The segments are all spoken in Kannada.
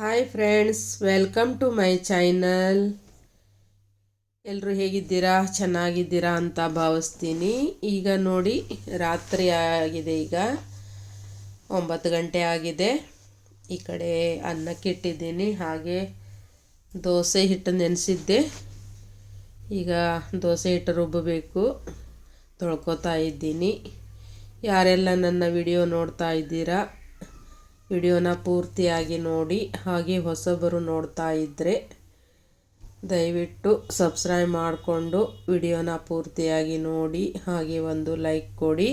Hi friends welcome to my channel ಎಲ್ಲರೂ ಹೇಗಿದ್ದೀರಾ? ಚೆನ್ನಾಗಿದ್ದೀರಾ ಅಂತ ಭಾವಿಸ್ತೀನಿ. ಈಗ ನೋಡಿ, ರಾತ್ರಿ ಆಗಿದೆ ಈಗ. ಒಂಬತ್ತು ಗಂಟೆ ಆಗಿದೆ. ಈ ಕಡೆ ಅನ್ನಕ್ಕೆ ಇಟ್ಟಿದ್ದೀನಿ, ಹಾಗೆ ದೋಸೆ ಹಿಟ್ಟು ನೆನೆಸಿದ್ದೆ. ಈಗ ದೋಸೆ ಹಿಟ್ಟು ರುಬ್ಬಬೇಕು. ತೊಳ್ಕೊತಾ ಇದ್ದೀನಿ. ಯಾರೆಲ್ಲ ನನ್ನ ವಿಡಿಯೋ ನೋಡ್ತಾ ಇದ್ದೀರಾ ವಿಡಿಯೋನ ಪೂರ್ತಿಯಾಗಿ ನೋಡಿ, ಹಾಗೆ ಹೊಸಬರು ನೋಡ್ತಾ ಇದ್ದರೆ ದಯವಿಟ್ಟು ಸಬ್ಸ್ಕ್ರೈಬ್ ಮಾಡಿಕೊಂಡು ವಿಡಿಯೋನ ಪೂರ್ತಿಯಾಗಿ ನೋಡಿ, ಹಾಗೆ ಒಂದು ಲೈಕ್ ಕೊಡಿ.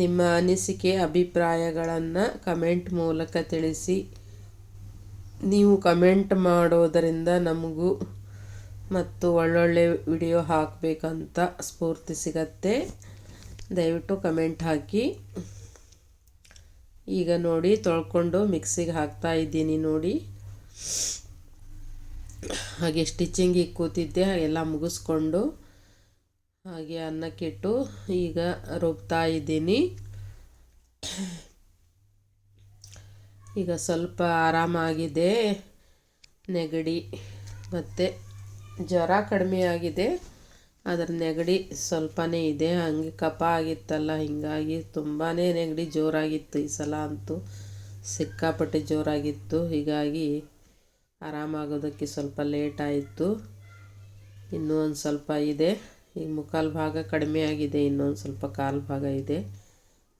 ನಿಮ್ಮ ಅನಿಸಿಕೆ, ಅಭಿಪ್ರಾಯಗಳನ್ನು ಕಮೆಂಟ್ ಮೂಲಕ ತಿಳಿಸಿ. ನೀವು ಕಮೆಂಟ್ ಮಾಡೋದರಿಂದ ನಮಗೂ ಮತ್ತು ಒಳ್ಳೊಳ್ಳೆ ವಿಡಿಯೋ ಹಾಕಬೇಕಂತ ಸ್ಫೂರ್ತಿ ಸಿಗತ್ತೆ. ದಯವಿಟ್ಟು ಕಮೆಂಟ್ ಹಾಕಿ. ಈಗ ನೋಡಿ ತೊಳ್ಕೊಂಡು ಮಿಕ್ಸಿಗೆ ಹಾಕ್ತಾ ಇದ್ದೀನಿ ನೋಡಿ. ಹಾಗೆ ಸ್ಟಿಚಿಂಗಿಗೆ ಕೂತಿದ್ದೆ, ಎಲ್ಲ ಮುಗಿಸ್ಕೊಂಡು ಹಾಗೆ ಅನ್ನಕ್ಕಿಟ್ಟು ಈಗ ರುಬ್ತಾ ಇದ್ದೀನಿ. ಈಗ ಸ್ವಲ್ಪ ಆರಾಮಾಗಿದೆ ನೆಗಡಿ ಮತ್ತು ಜ್ವರ ಕಡಿಮೆ ಆಗಿದೆ. ಅದರ ನೆಗಡಿ ಸ್ವಲ್ಪನೇ ಇದೆ. ಹಂಗೆ ಕಫ ಆಗಿತ್ತಲ್ಲ, ಹೀಗಾಗಿ ತುಂಬಾ ನೆಗಡಿ ಜೋರಾಗಿತ್ತು ಈ ಸಲ ಅಂತೂ. ಸಿಕ್ಕಾಪಟ್ಟೆ ಜೋರಾಗಿತ್ತು. ಹೀಗಾಗಿ ಆರಾಮಾಗೋದಕ್ಕೆ ಸ್ವಲ್ಪ ಲೇಟ್ ಆಯಿತು. ಇನ್ನೂ ಒಂದು ಸ್ವಲ್ಪ ಇದೆ. ಈಗ ಮುಕ್ಕಾಲು ಭಾಗ ಕಡಿಮೆ ಆಗಿದೆ ಇನ್ನೊಂದು ಸ್ವಲ್ಪ ಕಾಲು ಭಾಗ ಇದೆ.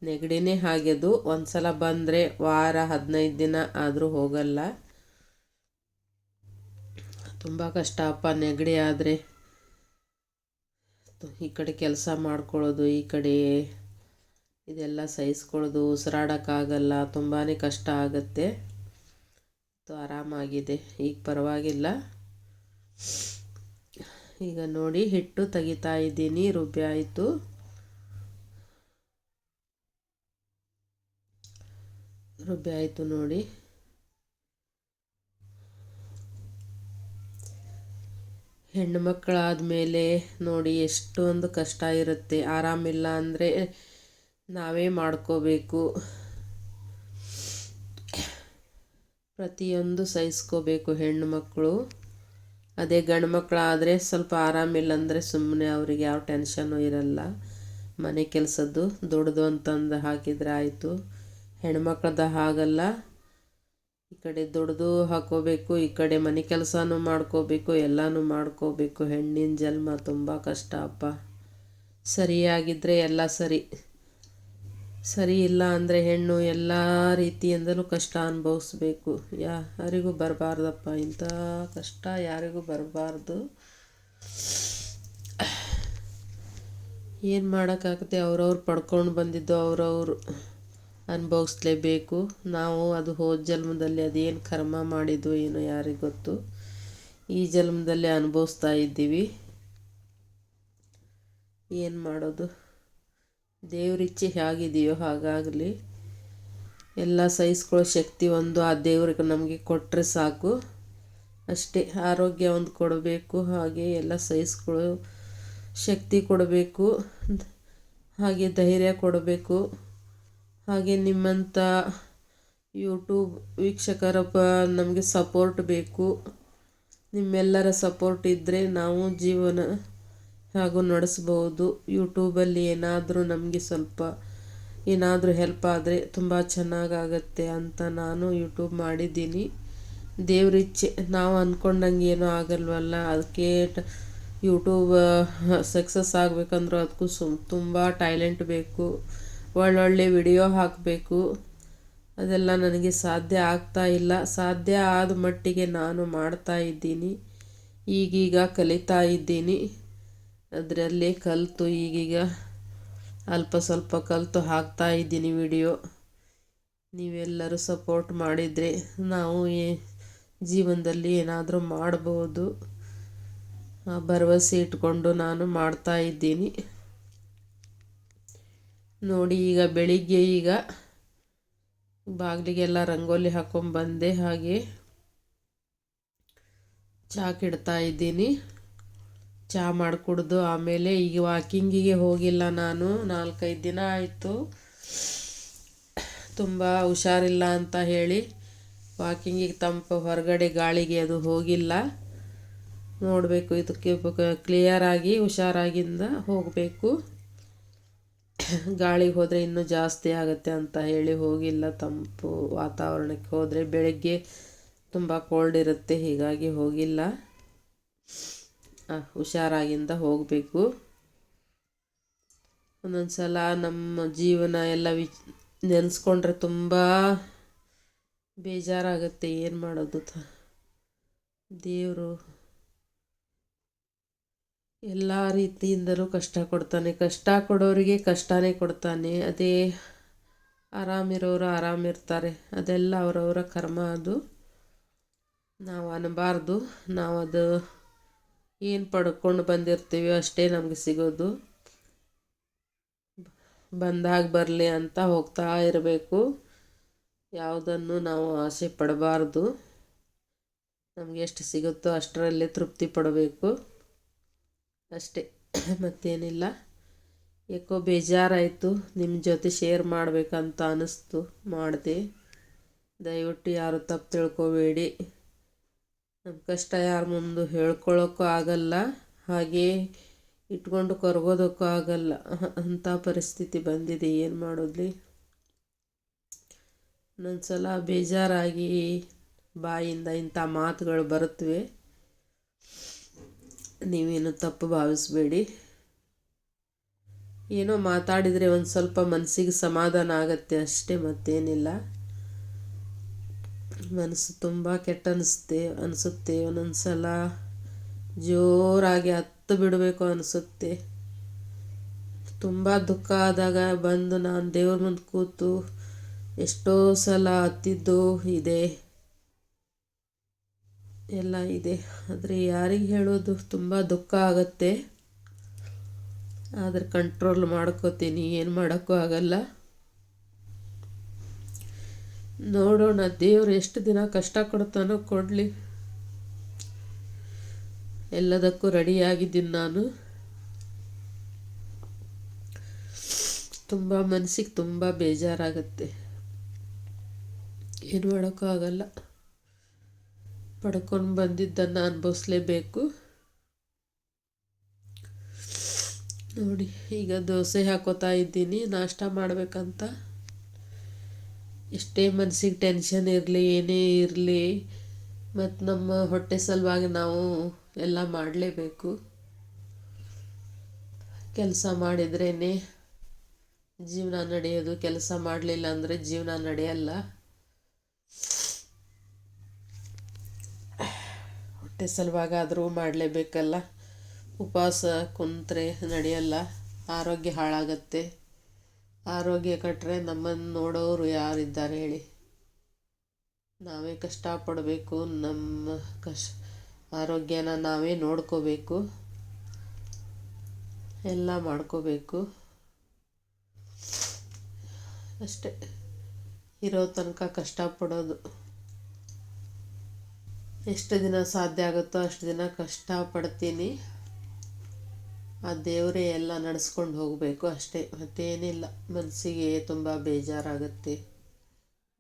ನೆಗಡಿನೇ ಹಾಗೆದು ಒಂದು ಸಲ ಬಂದರೆ ವಾರ ಹದಿನೈದು ದಿನ ಆದರೂ ಹೋಗಲ್ಲ. ತುಂಬ ಕಷ್ಟ ಅಪ್ಪ, ನೆಗಡಿ ಆದರೆ. ಈ ಕಡೆ ಕೆಲಸ ಮಾಡ್ಕೊಳ್ಳೋದು, ಈ ಕಡೆ ಇದೆಲ್ಲ ಸಹಿಸ್ಕೊಳ್ಳೋದು, ಉಸಿರಾಡೋಕ್ಕಾಗಲ್ಲ ತುಂಬಾ ಕಷ್ಟ ಆಗುತ್ತೆ. ಆರಾಮಾಗಿದೆ. ಈಗ ಪರವಾಗಿಲ್ಲ. ಈಗ ನೋಡಿ, ಹಿಟ್ಟು ತೆಗಿತಾ ಇದ್ದೀನಿ. ರುಬ್ಬಿ ಆಯಿತು. ರುಬ್ಬಿ ಆಯಿತು ನೋಡಿ. ಹೆಣ್ಣು ಮಕ್ಕಳಾದ ಮೇಲೆ ನೋಡಿ ಎಷ್ಟೊಂದು ಕಷ್ಟ ಇರುತ್ತೆ. ಆರಾಮಿಲ್ಲ ಅಂದರೆ ನಾವೇ ಮಾಡ್ಕೋಬೇಕು. ಪ್ರತಿಯೊಂದು ಸಹಿಸ್ಕೋಬೇಕು ಹೆಣ್ಣು ಮಕ್ಕಳು ಅದೇ ಗಂಡು ಮಕ್ಕಳಾದರೆ ಸ್ವಲ್ಪ ಆರಾಮಿಲ್ಲ ಅಂದರೆ ಸುಮ್ಮನೆ ಅವರಿಗೆ ಯಾವ ಟೆನ್ಷನ್ನು ಇರಲ್ಲ. ಮನೆ ಕೆಲಸದ್ದು ದೊಡ್ಡದು ಅಂತಂದು ಹಾಕಿದರೆ ಆಯಿತು. ಹೆಣ್ಮಕ್ಳದ ಹಾಗಲ್ಲ. ಈ ಕಡೆ ದುಡ್ದು ಹಾಕೋಬೇಕು, ಈ ಕಡೆ ಮನೆ ಕೆಲಸನೂ ಮಾಡ್ಕೋಬೇಕು, ಎಲ್ಲನೂ ಮಾಡ್ಕೋಬೇಕು. ಹೆಣ್ಣಿನ ಜನ್ಮ ತುಂಬ ಕಷ್ಟ ಅಪ್ಪ. ಸರಿಯಾಗಿದ್ದರೆ ಎಲ್ಲ ಸರಿ. ಸರಿ ಇಲ್ಲ ಅಂದರೆ ಹೆಣ್ಣು ಎಲ್ಲ ರೀತಿಯಿಂದಲೂ ಕಷ್ಟ ಅನುಭವಿಸ್ಬೇಕು. ಯಾರಿಗೂ ಬರಬಾರ್ದಪ್ಪ. ಇಂಥ ಕಷ್ಟ ಯಾರಿಗೂ ಬರಬಾರ್ದು. ಏನು ಮಾಡೋಕ್ಕಾಗುತ್ತೆ? ಅವ್ರವ್ರು ಪಡ್ಕೊಂಡು ಬಂದಿದ್ದು ಅವ್ರವ್ರು. ಅನುಭವಿಸ್ಲೇಬೇಕು. ನಾವು ಅದು ಹೋದ ಜನ್ಮದಲ್ಲಿ ಅದೇನು ಕರ್ಮ ಮಾಡಿದ್ದು ಏನೋ ಯಾರಿಗೆ ಗೊತ್ತು. ಈ ಜನ್ಮದಲ್ಲಿ ಅನುಭವಿಸ್ತಾ ಇದ್ದೀವಿ. ಏನು ಮಾಡೋದು? ದೇವರಿಚ್ಛೆ ಹೇಗಿದೆಯೋ ಹಾಗಾಗಲಿ. ಎಲ್ಲ ಸಹಿಸ್ಕೊಳ್ಳೋ ಶಕ್ತಿ ಒಂದು ಆ ದೇವ್ರಿಗೆ ನಮಗೆ ಕೊಟ್ಟರೆ ಸಾಕು. ಅಷ್ಟೇ ಆರೋಗ್ಯ ಒಂದು ಕೊಡಬೇಕು, ಹಾಗೆ ಎಲ್ಲ ಸಹಿಸ್ಕೊಳ್ಳೋ ಶಕ್ತಿ ಕೊಡಬೇಕು, ಹಾಗೆ ಧೈರ್ಯ ಕೊಡಬೇಕು. ಹಾಗೆ ನಿಮ್ಮಂಥ ಯೂಟ್ಯೂಬ್ ವೀಕ್ಷಕರಪ್ಪ ನಮಗೆ ಸಪೋರ್ಟ್ ಬೇಕು. ನಿಮ್ಮೆಲ್ಲರ ಸಪೋರ್ಟ್ ಇದ್ದರೆ ನಾವು ಜೀವನ ಹಾಗೂ ನಡೆಸ್ಬೋದು ಯೂಟ್ಯೂಬಲ್ಲಿ ಏನಾದರೂ ನಮಗೆ ಸ್ವಲ್ಪ ಏನಾದರೂ ಹೆಲ್ಪ್ ಆದರೆ ತುಂಬ ಚೆನ್ನಾಗಾಗತ್ತೆ ಅಂತ ನಾನು ಯೂಟ್ಯೂಬ್ ಮಾಡಿದ್ದೀನಿ. ದೇವ್ರಿಚ್ಛೆ ನಾವು ಅಂದ್ಕೊಂಡಂಗೆ ಏನೂ ಆಗಲ್ವಲ್ಲ ಅದಕ್ಕೆ ಯೂಟ್ಯೂಬ್ ಸಕ್ಸಸ್ ಆಗಬೇಕಂದ್ರೂ ಅದಕ್ಕೂ ಸುಮ್ ತುಂಬ ಟ್ಯಾಲೆಂಟ್ ಬೇಕು. ಒಳ್ಳೊಳ್ಳೆ ವಿಡಿಯೋ ಹಾಕಬೇಕು. ಅದೆಲ್ಲ ನನಗೆ ಸಾಧ್ಯ ಆಗ್ತಾ ಇಲ್ಲ. ಸಾಧ್ಯ ಆದ ಮಟ್ಟಿಗೆ ನಾನು ಮಾಡ್ತಾ ಇದ್ದೀನಿ. ಈಗೀಗ ಕಲಿತಾ ಇದ್ದೀನಿ. ಅದರಲ್ಲೇ ಕಲಿತು ಈಗೀಗ ಅಲ್ಪ ಸ್ವಲ್ಪ ಕಲಿತು ಹಾಕ್ತಾ ಇದ್ದೀನಿ ವಿಡಿಯೋ. ನೀವೆಲ್ಲರೂ ಸಪೋರ್ಟ್ ಮಾಡಿದರೆ ನಾವು ಜೀವನದಲ್ಲಿ ಏನಾದರೂ ಮಾಡ್ಬೋದು. ಭರವಸೆ ಇಟ್ಕೊಂಡು ನಾನು ಮಾಡ್ತಾ ಇದ್ದೀನಿ. ನೋಡಿ, ಈಗ ಬೆಳಿಗ್ಗೆ ಈಗ ಬಾಗಿಲಿಗೆಲ್ಲ ರಂಗೋಲಿ ಹಾಕೊಂಡ್ಬಂದೆ ಹಾಗೆ ಚಹಾ ಕೆಡ್ತಾ ಇದ್ದೀನಿ. ಚಹಾ ಮಾಡಿಕೊಡ್ದು ಆಮೇಲೆ ಈಗ ವಾಕಿಂಗಿಗೆ ಹೋಗಿಲ್ಲ ನಾನು. ನಾಲ್ಕೈದು ದಿನ ಆಯಿತು. ತುಂಬ ಹುಷಾರಿಲ್ಲ ಅಂತ ಹೇಳಿ ವಾಕಿಂಗಿಗೆ ತಂಪು ಹೊರಗಡೆ ಗಾಳಿಗೆ ಅದು ಹೋಗಿಲ್ಲ. ನೋಡಬೇಕು, ಇದಕ್ಕೆ ಕ್ಲಿಯರಾಗಿ ಹುಷಾರಾಗಿಂದ ಹೋಗಬೇಕು. ಗಾಳಿಗೆ ಹೋದರೆ ಇನ್ನೂ ಜಾಸ್ತಿ ಆಗುತ್ತೆ ಅಂತ ಹೇಳಿ ಹೋಗಿಲ್ಲ. ತಂಪು ವಾತಾವರಣಕ್ಕೆ ಹೋದರೆ ಬೆಳಗ್ಗೆ ತುಂಬ ಕೋಲ್ಡ್ ಇರುತ್ತೆ, ಹೀಗಾಗಿ ಹೋಗಿಲ್ಲ. ಹುಷಾರಾಗಿಂದ ಹೋಗಬೇಕು. ಒಂದೊಂದು ಸಲ ನಮ್ಮ ಜೀವನ ಎಲ್ಲ ವಿಚ್ ನೆನೆಸ್ಕೊಂಡ್ರೆ ತುಂಬ ಬೇಜಾರಾಗುತ್ತೆ, ಏನು ಮಾಡೋದು ದೇವರು. ಎಲ್ಲ ರೀತಿಯಿಂದಲೂ ಕಷ್ಟ ಕೊಡ್ತಾನೆ. ಕಷ್ಟ ಕೊಡೋರಿಗೆ ಕಷ್ಟನೇ ಕೊಡ್ತಾನೆ. ಅದೇ ಆರಾಮಿರೋರು ಆರಾಮಿರ್ತಾರೆ. ಅದೆಲ್ಲ ಅವರವರ ಕರ್ಮ ಅದು. ನಾವು ಅನ್ನಬಾರ್ದು ನಾವು ಅದು ಏನು ಪಡ್ಕೊಂಡು ಬಂದಿರ್ತೀವಿ ಅಷ್ಟೇ ನಮಗೆ ಸಿಗೋದು. ಬಂದಾಗ ಬರಲಿ ಅಂತ ಹೋಗ್ತಾ ಇರಬೇಕು. ಯಾವುದನ್ನು ನಾವು ಆಸೆ ಪಡಬಾರ್ದು. ನಮಗೆ ಎಷ್ಟು ಸಿಗುತ್ತೋ ಅಷ್ಟರಲ್ಲೇ ತೃಪ್ತಿ ಪಡಬೇಕು. ಅಷ್ಟೇ. ಮತ್ತೇನಿಲ್ಲ. ಏಕೋ ಬೇಜಾರಾಯಿತು. ನಿಮ್ಮ ಜೊತೆ ಶೇರ್ ಮಾಡಬೇಕಂತ ಅನ್ನಿಸ್ತು ಮಾಡಿದೆ. ದಯವಿಟ್ಟು ಯಾರು ತಪ್ಪು ತಿಳ್ಕೊಬೇಡಿ. ನಮ್ಮ ಕಷ್ಟ ಯಾರ ಮುಂದೆ ಹೇಳ್ಕೊಳ್ಳೋಕ್ಕೂ ಆಗಲ್ಲ. ಹಾಗೇ ಇಟ್ಕೊಂಡು ಕರ್ಗೋದಕ್ಕೂ ಆಗಲ್ಲ. ಅಂಥ ಪರಿಸ್ಥಿತಿ ಬಂದಿದೆ. ಏನು ಮಾಡೋದ್ಲಿ? ಒಂದೊಂದ್ಸಲ ಬೇಜಾರಾಗಿ ಬಾಯಿಂದ ಇಂಥ ಮಾತುಗಳು ಬರುತ್ತವೆ ನೀವೇನು ತಪ್ಪು ಭಾವಿಸ್ಬೇಡಿ. ಏನೋ ಮಾತಾಡಿದರೆ ಒಂದು ಸ್ವಲ್ಪ ಮನಸ್ಸಿಗೆ ಸಮಾಧಾನ ಆಗತ್ತೆ ಅಷ್ಟೇ ಮತ್ತೇನಿಲ್ಲ. ಮನಸ್ಸು ತುಂಬ ಕೆಟ್ಟ ಅನಿಸುತ್ತೆ ಅನಿಸುತ್ತೆ. ಒಂದೊಂದು ಸಲ ಜೋರಾಗಿ ಹತ್ತು ಬಿಡಬೇಕು ಅನಿಸುತ್ತೆ. ತುಂಬ ದುಃಖ ಆದಾಗ ಬಂದು ನಾನು ದೇವ್ರ ಮುಂದೆ ಕೂತು ಎಷ್ಟೋ ಸಲ ಹತ್ತಿದ್ದು ಇದೆ. ಎಲ್ಲ ಇದೆ. ಆದರೆ ಯಾರಿಗೆ ಹೇಳೋದು ತುಂಬ ದುಃಖ ಆಗುತ್ತೆ. ಆದರೆ ಕಂಟ್ರೋಲ್ ಮಾಡ್ಕೋತೀನಿ, ಏನು ಮಾಡೋಕ್ಕೂ ಆಗಲ್ಲ. ನೋಡೋಣ, ದೇವ್ರು ಎಷ್ಟು ದಿನ ಕಷ್ಟ ಕೊಡ್ತಾನೋ ಕೊಡಲಿ. ಎಲ್ಲದಕ್ಕೂ ರೆಡಿಯಾಗಿದ್ದೀನಿ ನಾನು. ತುಂಬ ಮನಸ್ಸಿಗೆ ತುಂಬ ಬೇಜಾರಾಗುತ್ತೆ. ಏನು ಮಾಡೋಕ್ಕೂ ಆಗಲ್ಲ. ಪಡ್ಕೊಂಡು ಬಂದಿದ್ದನ್ನು ಅನುಭವಿಸ್ಲೇಬೇಕು. ನೋಡಿ, ಈಗ ದೋಸೆ ಹಾಕೋತಾ ಇದ್ದೀನಿ. ನಾಷ್ಟ ಮಾಡಬೇಕಂತ. ಎಷ್ಟೇ ಮನಸ್ಸಿಗೆ ಟೆನ್ಷನ್ ಇರಲಿ, ಏನೇ ಇರಲಿ ಮತ್ತು ನಮ್ಮ ಹೊಟ್ಟೆ ಸಲುವಾಗಿ ನಾವು ಎಲ್ಲ ಮಾಡಲೇಬೇಕು. ಕೆಲಸ ಮಾಡಿದ್ರೇ ಜೀವನ ನಡೆಯೋದು, ಕೆಲಸ ಮಾಡಲಿಲ್ಲ ಅಂದರೆ ಜೀವನ ನಡೆಯಲ್ಲ. ಹೊಟ್ಟೆ ಸಲುವಾಗಾದರೂ ಮಾಡಲೇಬೇಕಲ್ಲ. ಉಪವಾಸ ಕುಂತ್ರೆ ನಡೆಯಲ್ಲ, ಆರೋಗ್ಯ ಹಾಳಾಗತ್ತೆ. ಆರೋಗ್ಯ ಕಟ್ಟರೆ ನಮ್ಮನ್ನು ನೋಡೋರು ಯಾರಿದ್ದಾರೆ ಹೇಳಿ. ನಾವೇ ಕಷ್ಟಪಡಬೇಕು, ನಮ್ಮ ಕಷ್, ಆರೋಗ್ಯನ ನಾವೇ ನೋಡ್ಕೋಬೇಕು. ಎಲ್ಲ ಮಾಡ್ಕೋಬೇಕು. ಅಷ್ಟೇ. ಇರೋ ತನಕ ಕಷ್ಟಪಡೋದು. ಎಷ್ಟು ದಿನ ಸಾಧ್ಯ ಆಗುತ್ತೋ ಅಷ್ಟು ದಿನ ಕಷ್ಟಪಡ್ತೀನಿ. ಆ ದೇವರೇ ಎಲ್ಲ ನಡೆಸ್ಕೊಂಡು ಹೋಗಬೇಕು ಅಷ್ಟೇ. ಮತ್ತೇನಿಲ್ಲ. ಮನಸ್ಸಿಗೆ ತುಂಬ ಬೇಜಾರಾಗುತ್ತೆ.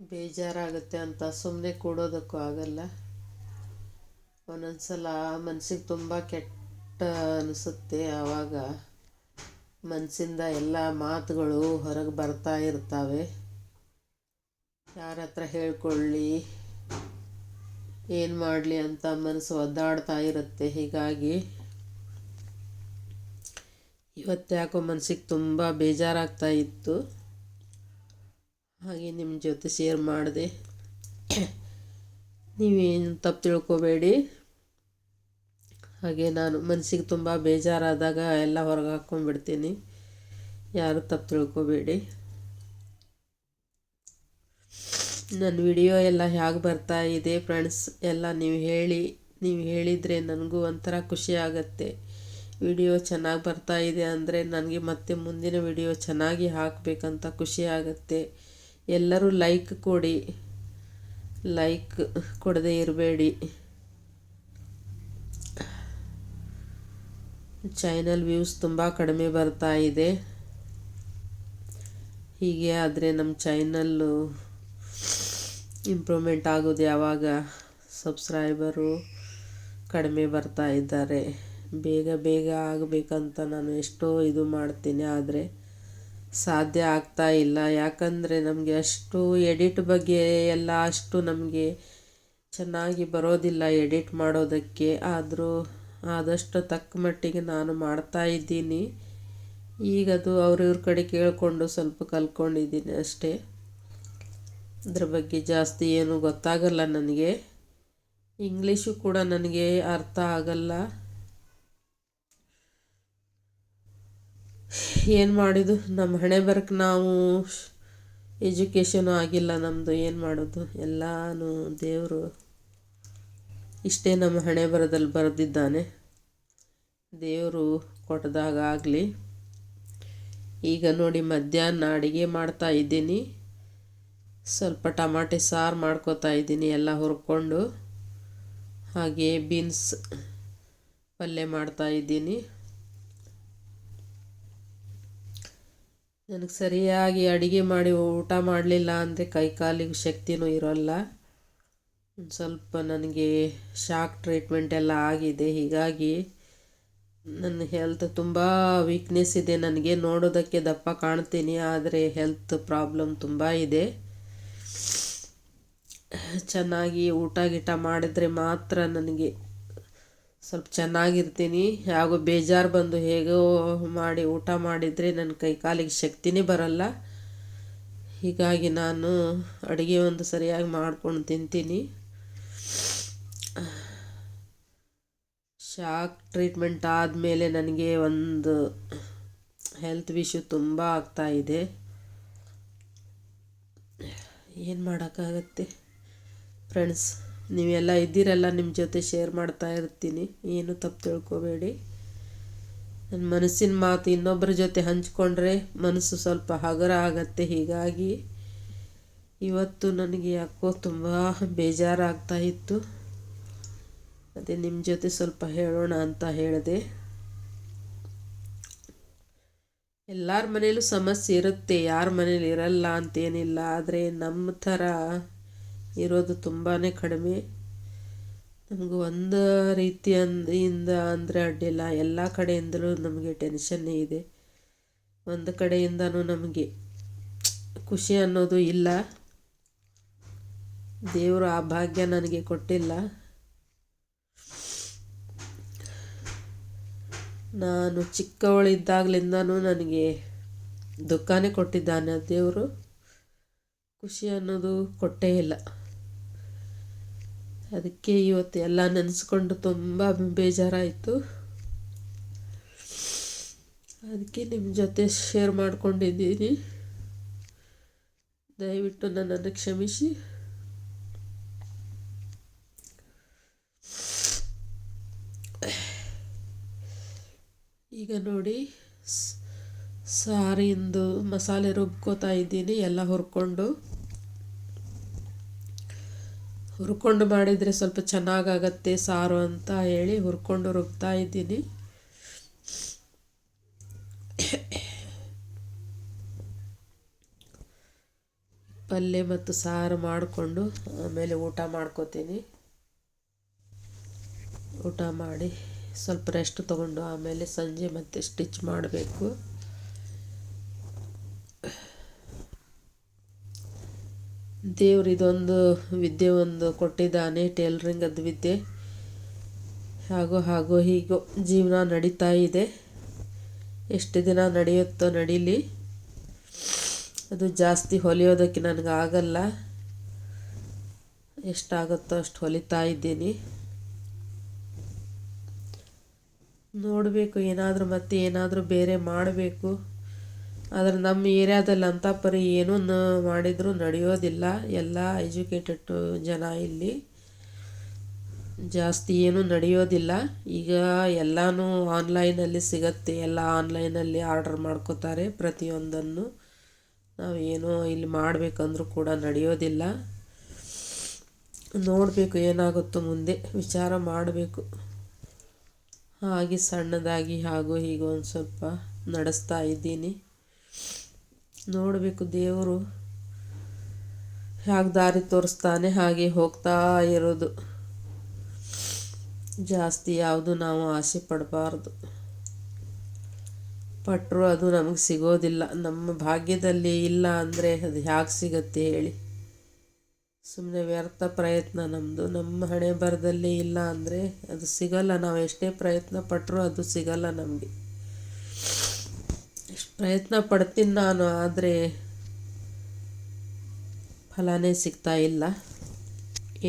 ಬೇಜಾರಾಗುತ್ತೆ ಅಂತ ಸುಮ್ಮನೆ ಕೂಡೋದಕ್ಕೂ ಆಗಲ್ಲ. ಒಂದೊಂದು ಸಲ ಮನಸ್ಸಿಗೆ ತುಂಬ ಕೆಟ್ಟ ಅನಿಸುತ್ತೆ. ಆವಾಗ ಮನಸ್ಸಿಂದ ಎಲ್ಲ ಮಾತುಗಳು ಹೊರಗೆ ಬರ್ತಾ ಇರ್ತವೆ. ಯಾರ ಹತ್ರ ಹೇಳ್ಕೊಳ್ಳಿ? ಏನು ಮಾಡಲಿ ಅಂತ ಮನಸ್ಸು ಒದ್ದಾಡ್ತಾ ಇರುತ್ತೆ. ಹೀಗಾಗಿ ಇವತ್ತು ಯಾಕೋ ಮನಸ್ಸಿಗೆ ತುಂಬ ಬೇಜಾರಾಗ್ತಾ ಇತ್ತು. ಹಾಗೆ ನಿಮ್ಮ ಜೊತೆ ಶೇರ್ ಮಾಡಿದೆ. ನೀವೇನು ತಪ್ಪು ತಿಳ್ಕೊಬೇಡಿ. ಹಾಗೆ ನಾನು ಮನಸ್ಸಿಗೆ ತುಂಬ ಬೇಜಾರಾದಾಗ ಎಲ್ಲ ಹೊರಗೆ ಹಾಕ್ಕೊಂಡ್ಬಿಡ್ತೀನಿ ಯಾರು ತಪ್ಪು ತಿಳ್ಕೊಬೇಡಿ. ನನ್ನ ವಿಡಿಯೋ ಎಲ್ಲ ಹೇಗೆ ಬರ್ತಾ ಇದೆ ಫ್ರೆಂಡ್ಸ್? ಎಲ್ಲ ನೀವು ಹೇಳಿ, ನೀವು ಹೇಳಿದರೆ ನನಗೂ ಒಂಥರ ಖುಷಿ ಆಗುತ್ತೆ. ವಿಡಿಯೋ ಚೆನ್ನಾಗಿ ಬರ್ತಾ ಇದೆ ಅಂದರೆ ನನಗೆ ಮತ್ತೆ ಮುಂದಿನ ವಿಡಿಯೋ ಚೆನ್ನಾಗಿ ಹಾಕಬೇಕಂತ ಖುಷಿ ಆಗುತ್ತೆ. ಎಲ್ಲರೂ ಲೈಕ್ ಕೊಡಿ. ಲೈಕ್ ಕೊಡದೇ ಇರಬೇಡಿ. ಚಾನಲ್ ವ್ಯೂಸ್ ತುಂಬ ಕಡಿಮೆ ಬರ್ತಾ ಇದೆ. ಹೀಗೆ ಆದರೆ ನಮ್ಮ ಚಾನಲ್ಲು ಇಂಪ್ರೂವ್ಮೆಂಟ್ ಆಗೋದು ಯಾವಾಗ ಸಬ್ಸ್ಕ್ರೈಬರು ಕಡಿಮೆ ಬರ್ತಾ ಇದ್ದಾರೆ. ಬೇಗ ಬೇಗ ಆಗಬೇಕಂತ ನಾನು ಎಷ್ಟೋ ಇದು ಮಾಡ್ತೀನಿ, ಆದರೆ ಸಾಧ್ಯ ಆಗ್ತಾ ಇಲ್ಲ. ಯಾಕಂದರೆ ನಮಗೆ ಅಷ್ಟು ಎಡಿಟ್ ಬಗ್ಗೆ ಎಲ್ಲ ಅಷ್ಟು ನಮಗೆ ಚೆನ್ನಾಗಿ ಬರೋದಿಲ್ಲ ಎಡಿಟ್ ಮಾಡೋದಕ್ಕೆ. ಆದರೂ ಆದಷ್ಟು ತಕ್ಕ ಮಟ್ಟಿಗೆ ನಾನು ಮಾಡ್ತಾ ಇದ್ದೀನಿ. ಈಗದು ಅವ್ರಿವ್ರ ಕಡೆ ಕೇಳಿಕೊಂಡು ಸ್ವಲ್ಪ ಕಲ್ತ್ಕೊಂಡಿದ್ದೀನಿ ಅಷ್ಟೇ. ಅದ್ರ ಬಗ್ಗೆ ಜಾಸ್ತಿ ಏನು ಗೊತ್ತಾಗಲ್ಲ ನನಗೆ. ಇಂಗ್ಲೀಷು ಕೂಡ ನನಗೆ ಅರ್ಥ ಆಗಲ್ಲ. ಏನು ಮಾಡಿದ್ದು ನಮ್ಮ ಹಣೆ ಬರಕ್ಕೆ ನಾವು ಎಜುಕೇಷನು ಆಗಿಲ್ಲ ನಮ್ಮದು ಏನು ಮಾಡೋದು? ಎಲ್ಲನೂ ದೇವರು ಇಷ್ಟೇ ನಮ್ಮ ಹಣೆ ಬರದಲ್ಲಿ ಬರೆದಿದ್ದಾನೆ. ದೇವರು ಕೊಟ್ಟದಾಗ ಆಗಲಿ. ಈಗ ನೋಡಿ ಮಧ್ಯಾಹ್ನ ಅಡುಗೆ ಮಾಡ್ತಾ ಇದ್ದೀನಿ. ಸ್ವಲ್ಪ ಟಮಾಟೆ, ಸಾರು ಮಾಡ್ಕೋತಾ ಇದ್ದೀನಿ, ಎಲ್ಲ ಹುರ್ಕೊಂಡು. ಹಾಗೆ ಬೀನ್ಸ್ ಪಲ್ಯ ಮಾಡ್ತಾ ಇದ್ದೀನಿ. ನನಗೆ ಸರಿಯಾಗಿ ಅಡುಗೆ ಮಾಡಿ ಊಟ ಮಾಡಲಿಲ್ಲ ಅಂದರೆ ಕೈ ಕಾಲಿಗೆ ಶಕ್ತಿನೂ ಇರೋಲ್ಲ. ಸ್ವಲ್ಪ ನನಗೆ ಶಾಕ್ ಟ್ರೀಟ್ಮೆಂಟ್ ಎಲ್ಲ ಆಗಿದೆ. ಹೀಗಾಗಿ ನನ್ನ ಹೆಲ್ತ್ ತುಂಬ ವೀಕ್ನೆಸ್ ಇದೆ. ನನಗೆ ನೋಡೋದಕ್ಕೆ ದಪ್ಪ ಕಾಣ್ತೀನಿ, ಆದರೆ ಹೆಲ್ತ್ ಪ್ರಾಬ್ಲಮ್ ತುಂಬ ಇದೆ. ಚೆನ್ನಾಗಿ ಊಟ ಗೀಟ ಮಾಡಿದರೆ ಮಾತ್ರ ನನಗೆ ಸ್ವಲ್ಪ ಚೆನ್ನಾಗಿರ್ತೀನಿ. ಹಾಗೂ ಬೇಜಾರು ಬಂದು ಹೇಗೋ ಮಾಡಿ ಊಟ ಮಾಡಿದರೆ ನನ್ನ ಕೈ ಕಾಲಿಗೆ ಶಕ್ತಿನೇ ಬರಲ್ಲ. ಹೀಗಾಗಿ ನಾನು ಅಡುಗೆ ಒಂದು ಸರಿಯಾಗಿ ಮಾಡ್ಕೊಂಡು ತಿಂತೀನಿ. ಶಾಕ್ ಟ್ರೀಟ್ಮೆಂಟ್ ಆದಮೇಲೆ ನನಗೆ ಒಂದು ಹೆಲ್ತ್ ವಿಶ್ಯೂ ತುಂಬ ಆಗ್ತಾ ಇದೆ. ಏನು ಮಾಡೋಕ್ಕಾಗತ್ತೆ? ಫ್ರೆಂಡ್ಸ್ ನೀವೆಲ್ಲ ಇದ್ದೀರಲ್ಲ ನಿಮ್ಮ ಜೊತೆ ಶೇರ್ ಮಾಡ್ತಾ ಇರ್ತೀನಿ. ಏನು ತಪ್ಪು ತಿಳ್ಕೊಬೇಡಿ. ನನ್ನ ಮನಸ್ಸಿನ ಮಾತು ಇನ್ನೊಬ್ಬರ ಜೊತೆ ಹಂಚ್ಕೊಂಡ್ರೆ ಮನಸ್ಸು ಸ್ವಲ್ಪ ಹಗರ ಆಗತ್ತೆ. ಹೀಗಾಗಿ ಇವತ್ತು ನನಗೆ ಯಾಕೋ ತುಂಬ ಬೇಜಾರಾಗ್ತಾ ಇತ್ತು. ಅದೇ ನಿಮ್ಮ ಜೊತೆ ಸ್ವಲ್ಪ ಹೇಳೋಣ ಅಂತ ಹೇಳಿದೆ. ಎಲ್ಲರ ಮನೇಲೂ ಸಮಸ್ಯೆ ಇರುತ್ತೆ, ಯಾರ ಮನೇಲಿ ಇರಲ್ಲ ಅಂತೇನಿಲ್ಲ, ಆದರೆ ನಮ್ಮ ಥರ ಇರೋದು ತುಂಬಾ ಕಡಿಮೆ. ನಮಗೆ ಒಂದು ರೀತಿಯಿಂದ ಅಂದರೆ ಅಡ್ಡಿಲ್ಲ ಎಲ್ಲ ಕಡೆಯಿಂದಲೂ ನಮಗೆ ಟೆನ್ಷನ್ನೇ ಇದೆ. ಒಂದು ಕಡೆಯಿಂದನೂ ನಮಗೆ ಖುಷಿ ಅನ್ನೋದು ಇಲ್ಲ. ದೇವರು ಆ ಭಾಗ್ಯ ನನಗೆ ಕೊಟ್ಟಿಲ್ಲ. ನಾನು ಚಿಕ್ಕವಳಿದ್ದಾಗಲಿಂದನೂ ನನಗೆ ದುಃಖನೇ ಕೊಟ್ಟಿದ್ದಾನೆ ದೇವರು. ಖುಷಿ ಅನ್ನೋದು ಕೊಟ್ಟೇ ಇಲ್ಲ. ಅದಕ್ಕೆ ಇವತ್ತು ಎಲ್ಲ ನೆನೆಸ್ಕೊಂಡು ತುಂಬ ಬೇಜಾರಾಯಿತು. ಅದಕ್ಕೆ ನಿಮ್ಮ ಜೊತೆ ಶೇರ್ ಮಾಡ್ಕೊಂಡಿದ್ದೀನಿ. ದಯವಿಟ್ಟು ನನ್ನನ್ನು ಕ್ಷಮಿಸಿ. ಈಗ ನೋಡಿ ಸಾರಿಂದು ಮಸಾಲೆ ರುಬ್ಕೋತಾ ಇದ್ದೀನಿ, ಎಲ್ಲ ಹುರ್ಕೊಂಡು. ಹುರ್ಕೊಂಡು ಮಾಡಿದರೆ ಸ್ವಲ್ಪ ಚೆನ್ನಾಗಾಗತ್ತೆ ಸಾರು ಅಂತ ಹೇಳಿ ಹುರ್ಕೊಂಡು ರುಬ್ತಾ ಇದ್ದೀನಿ. ಪಲ್ಯ ಮತ್ತು ಸಾರು ಮಾಡಿಕೊಂಡು ಆಮೇಲೆ ಊಟ ಮಾಡ್ಕೋತೀನಿ. ಊಟ ಮಾಡಿ ಸ್ವಲ್ಪ ರೆಸ್ಟ್ ತೊಗೊಂಡು ಆಮೇಲೆ ಸಂಜೆ ಮತ್ತೆ ಸ್ಟಿಚ್ ಮಾಡಬೇಕು. ದೇವ್ರು ಇದೊಂದು ವಿದ್ಯೆ ಒಂದು ಕೊಟ್ಟಿದ್ದಾನೆ ಟೇಲ್ರಿಂಗದ ವಿದ್ಯೆ. ಹಾಗೋ ಹಾಗೋ ಹೀಗೋ ಜೀವನ ನಡೀತಾ ಇದೆ. ಎಷ್ಟು ದಿನ ನಡೆಯುತ್ತೋ ನಡೀಲಿ. ಅದು ಜಾಸ್ತಿ ಹೊಲಿಯೋದಕ್ಕೆ ನನಗೆ ಆಗಲ್ಲ. ಎಷ್ಟಾಗುತ್ತೋ ಅಷ್ಟು ಹೊಲಿತಾ ಇದ್ದೀನಿ. ನೋಡಬೇಕು, ಏನಾದರೂ ಮತ್ತೆ ಏನಾದರೂ ಬೇರೆ ಮಾಡಬೇಕು. ಆದರೆ ನಮ್ಮ ಏರಿಯಾದಲ್ಲಿ ಅಂಥ ಪರಿ ಏನೂ ಮಾಡಿದರೂ ನಡೆಯೋದಿಲ್ಲ. ಎಲ್ಲ ಎಜುಕೇಟೆಡ್ ಜನ ಇಲ್ಲಿ ಜಾಸ್ತಿ ಏನೂ ನಡೆಯೋದಿಲ್ಲ. ಈಗ ಎಲ್ಲನೂ ಆನ್ಲೈನಲ್ಲಿ ಸಿಗತ್ತೆ, ಎಲ್ಲ ಆನ್ಲೈನಲ್ಲಿ ಆರ್ಡರ್ ಮಾಡ್ಕೋತಾರೆ ಪ್ರತಿಯೊಂದನ್ನು. ನಾವು ಏನೋ ಇಲ್ಲಿ ಮಾಡಬೇಕಂದ್ರೂ ಕೂಡ ನಡೆಯೋದಿಲ್ಲ. ನೋಡಬೇಕು ಏನಾಗುತ್ತೋ ಮುಂದೆ, ವಿಚಾರ ಮಾಡಬೇಕು. ಹಾಗೆ ಸಣ್ಣದಾಗಿ ಹಾಗೂ ಹೀಗೆ ಒಂದು ಸ್ವಲ್ಪ ನಡೆಸ್ತಾ ಇದ್ದೀನಿ. ನೋಡಬೇಕು ದೇವರು ಹೇಗೆ ದಾರಿ ತೋರಿಸ್ತಾನೆ, ಹಾಗೆ ಹೋಗ್ತಾ ಇರೋದು. ಜಾಸ್ತಿ ಯಾವುದು ನಾವು ಆಸೆ ಪಡಬಾರ್ದು. ಪಟ್ಟರು ಅದು ನಮಗೆ ಸಿಗೋದಿಲ್ಲ. ನಮ್ಮ ಭಾಗ್ಯದಲ್ಲಿ ಇಲ್ಲ ಅಂದರೆ ಅದು ಹೇಗೆ ಸಿಗತ್ತೆ ಹೇಳಿ. ಸುಮ್ಮನೆ ವ್ಯರ್ಥ ಪ್ರಯತ್ನ ನಮ್ಮದು ನಮ್ಮ ಹಣೆ ಬರದಲ್ಲಿ ಇಲ್ಲ ಅಂದರೆ ಅದು ಸಿಗಲ್ಲ. ನಾವು ಎಷ್ಟೇ ಪ್ರಯತ್ನ ಪಟ್ಟರೂ ಅದು ಸಿಗಲ್ಲ ನಮಗೆ. ಎಷ್ಟು ಪ್ರಯತ್ನ ಪಡ್ತೀನಿ ನಾನು, ಆದರೆ ಫಲನೇ ಸಿಗ್ತಾ ಇಲ್ಲ.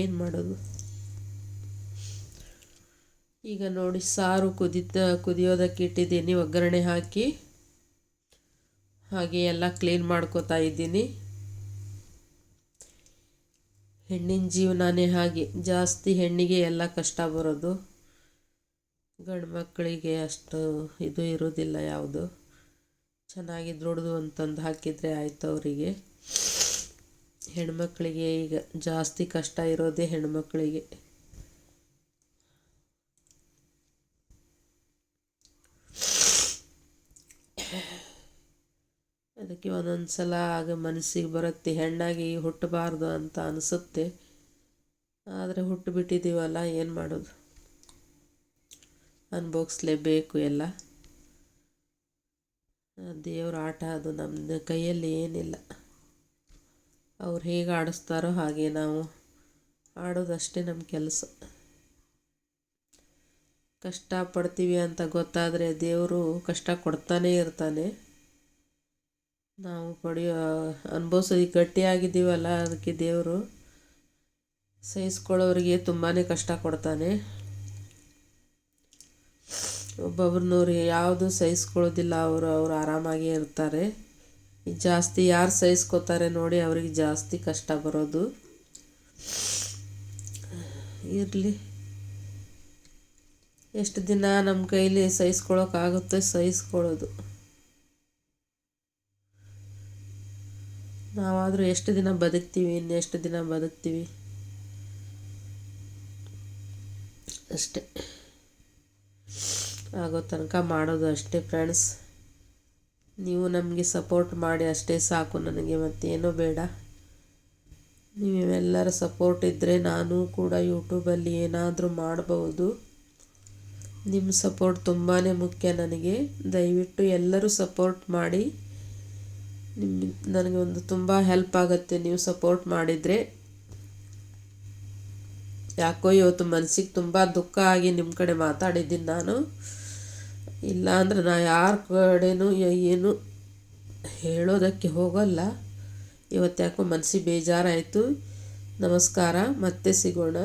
ಏನು ಮಾಡೋದು? ಈಗ ನೋಡಿ, ಸಾರು ಕುದಿತ, ಕುದಿಯೋದಕ್ಕೆ ಇಟ್ಟಿದ್ದೀನಿ. ಒಗ್ಗರಣೆ ಹಾಕಿ ಹಾಗೆ ಎಲ್ಲ ಕ್ಲೀನ್ ಮಾಡ್ಕೋತಾ ಇದ್ದೀನಿ. ಹೆಣ್ಣಿನ ಜೀವನನೇ ಹಾಗೆ. ಜಾಸ್ತಿ ಹೆಣ್ಣಿಗೆ ಎಲ್ಲ ಕಷ್ಟ ಬರೋದು. ಗಂಡು ಮಕ್ಕಳಿಗೆ ಅಷ್ಟು ಇದು ಇರೋದಿಲ್ಲ ಯಾವುದು. ಚೆನ್ನಾಗಿ ದೊಡ್ದು ಅಂತಂದು ಹಾಕಿದರೆ ಆಯಿತು ಅವರಿಗೆ. ಹೆಣ್ಮಕ್ಕಳಿಗೆ ಈಗ ಜಾಸ್ತಿ ಕಷ್ಟ ಇರೋದೇ ಹೆಣ್ಮಕ್ಳಿಗೆ. ಅದಕ್ಕೆ ಒಂದೊಂದು ಸಲ ಆಗ ಮನಸ್ಸಿಗೆ ಬರುತ್ತೆ, ಹೆಣ್ಣಾಗಿ ಹುಟ್ಟಬಾರ್ದು ಅಂತ ಅನಿಸುತ್ತೆ. ಆದರೆ ಹುಟ್ಟುಬಿಟ್ಟಿದ್ದೀವಲ್ಲ, ಏನು ಮಾಡೋದು? ಅನುಭವಿಸ್ಲೇಬೇಕು ಎಲ್ಲ. ದೇವ್ರ ಆಟ ಅದು ನಮ್ಮ ಕೈಯಲ್ಲಿ ಏನಿಲ್ಲ. ಅವ್ರು ಹೇಗೆ ಆಡಿಸ್ತಾರೋ ಹಾಗೆ ನಾವು ಆಡೋದಷ್ಟೇ ನಮ್ಮ ಕೆಲಸ. ಕಷ್ಟಪಡ್ತೀವಿ ಅಂತ ಗೊತ್ತಾದರೆ ದೇವರು ಕಷ್ಟ ಕೊಡ್ತಾನೇ ಇರ್ತಾನೆ. ನಾವು ಪಡೆಯೋ ಅನುಭವಿಸೋ ಈಗ ಗಟ್ಟಿಯಾಗಿದ್ದೀವಲ್ಲ ಅದಕ್ಕೆ ದೇವರು ಸಹಿಸ್ಕೊಳ್ಳೋರಿಗೆ ತುಂಬಾ ಕಷ್ಟ ಕೊಡ್ತಾನೆ. ಒಬ್ಬೊಬ್ರನ್ನವ್ರು ಯಾವುದು ಸಹಿಸ್ಕೊಳ್ಳೋದಿಲ್ಲ, ಅವರು ಅವರು ಆರಾಮಾಗಿ ಇರ್ತಾರೆ. ಜಾಸ್ತಿ ಯಾರು ಸಹಿಸ್ಕೋತಾರೆ ನೋಡಿ ಅವ್ರಿಗೆ ಜಾಸ್ತಿ ಕಷ್ಟ ಬರೋದು. ಇರಲಿ. ಎಷ್ಟು ದಿನ ನಮ್ಮ ಕೈಲಿ ಸಹಿಸ್ಕೊಳ್ಳೋಕ್ಕಾಗುತ್ತೆ ಸಹಿಸ್ಕೊಳ್ಳೋದು. ನಾವಾದರೂ ಎಷ್ಟು ದಿನ ಬದುಕ್ತೀವಿ, ಇನ್ನೆಷ್ಟು ದಿನ ಬದುಕ್ತೀವಿ? ಅಷ್ಟೇ. ಆಗೋ ತನಕ ಮಾಡೋದು ಅಷ್ಟೇ ಫ್ರೆಂಡ್ಸ್ ನೀವು ನಮಗೆ ಸಪೋರ್ಟ್ ಮಾಡಿ ಅಷ್ಟೇ ಸಾಕು ನನಗೆ, ಮತ್ತೇನೂ ಬೇಡ. ನೀವೆಲ್ಲರ ಸಪೋರ್ಟ್ ಇದ್ದರೆ ನಾನು ಕೂಡ ಯೂಟ್ಯೂಬಲ್ಲಿ ಏನಾದರೂ ಮಾಡಬಹುದು ನಿಮ್ಮ ಸಪೋರ್ಟ್ ತುಂಬಾ ಮುಖ್ಯ ನನಗೆ. ದಯವಿಟ್ಟು ಎಲ್ಲರೂ ಸಪೋರ್ಟ್ ಮಾಡಿ. ನಿಮ್ಮ ನನಗೆ ಒಂದು ತುಂಬ ಹೆಲ್ಪ್ ಆಗುತ್ತೆ. ನೀವು ಸಪೋರ್ಟ್ ಮಾಡಿದರೆ ಯಾಕೋ ಇವತ್ತು ಮನಸ್ಸಿಗೆ ತುಂಬ ದುಃಖ ಆಗಿ ನಿಮ್ಮ ಕಡೆ ಮಾತಾಡಿದ್ದೀನಿ ನಾನು. ಇಲ್ಲ ಅಂದರೆ ನಾ ಯಾರ ಕಡೆನೂ ಏನು ಹೇಳೋದಕ್ಕೆ ಹೋಗಲ್ಲ. ಇವತ್ತು ಯಾಕೋ ಮನಸ್ಸಿಗೆ ಬೇಜಾರಾಯಿತು. ನಮಸ್ಕಾರ. ಮತ್ತೆ ಸಿಗೋಣ.